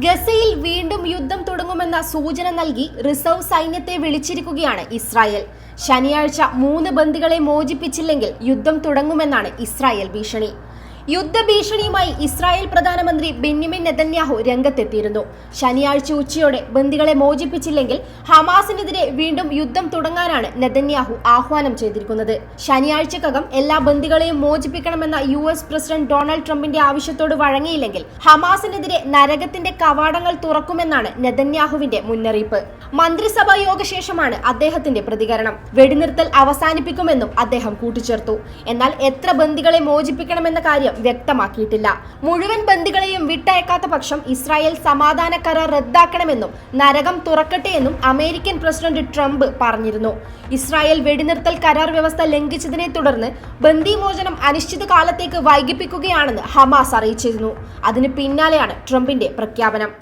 ഗസയിൽ വീണ്ടും യുദ്ധം തുടങ്ങുമെന്ന സൂചന നൽകി റിസർവ് സൈന്യത്തെ വിളിച്ചിരിക്കുകയാണ് ഇസ്രായേൽ. ശനിയാഴ്ച മൂന്ന് ബന്ദികളെ മോചിപ്പിച്ചില്ലെങ്കിൽ യുദ്ധം തുടങ്ങുമെന്നാണ് ഇസ്രായേൽ ഭീഷണി. യുദ്ധഭീഷണിയുമായി ഇസ്രായേൽ പ്രധാനമന്ത്രി ബെന്യമിൻ നെതന്യാഹു രംഗത്തെത്തിയിരുന്നു. ശനിയാഴ്ച ഉച്ചയോടെ ബന്ദികളെ മോചിപ്പിച്ചില്ലെങ്കിൽ ഹമാസിനെതിരെ വീണ്ടും യുദ്ധം തുടങ്ങാനാണ് നെതന്യാഹു ആഹ്വാനം ചെയ്തിരിക്കുന്നത്. ശനിയാഴ്ചക്കകം എല്ലാ ബന്ദികളെയും മോചിപ്പിക്കണമെന്ന യു എസ് പ്രസിഡന്റ് ഡൊണാൾഡ് ട്രംപിന്റെ ആവശ്യത്തോട് വഴങ്ങിയില്ലെങ്കിൽ ഹമാസിനെതിരെ നരകത്തിന്റെ കവാടങ്ങൾ തുറക്കുമെന്നാണ് നെതന്യാഹുവിന്റെ മുന്നറിയിപ്പ്. മന്ത്രിസഭാ യോഗശേഷമാണ് അദ്ദേഹത്തിന്റെ പ്രതികരണം. വെടിനിർത്തൽ അവസാനിപ്പിക്കുമെന്നും അദ്ദേഹം കൂട്ടിച്ചേർത്തു. എന്നാൽ എത്ര ബന്ദികളെ മോചിപ്പിക്കണമെന്ന കാര്യം വ്യക്തമാക്കിയിട്ടില്ല. മുഴുവൻ ബന്ദികളെയും വിട്ടയക്കാത്ത പക്ഷം ഇസ്രായേൽ സമാധാന കരാർ റദ്ദാക്കണമെന്നും നരകം തുറക്കട്ടെയെന്നും അമേരിക്കൻ പ്രസിഡന്റ് ട്രംപ് പറഞ്ഞിരുന്നു. ഇസ്രായേൽ വെടിനിർത്തൽ കരാർ വ്യവസ്ഥ ലംഘിച്ചതിനെ തുടർന്ന് ബന്ദിമോചനം അനിശ്ചിതകാലത്തേക്ക് വൈകിപ്പിക്കുകയാണെന്ന് ഹമാസ് അറിയിച്ചിരുന്നു. അതിന് പിന്നാലെയാണ് ട്രംപിന്റെ പ്രഖ്യാപനം.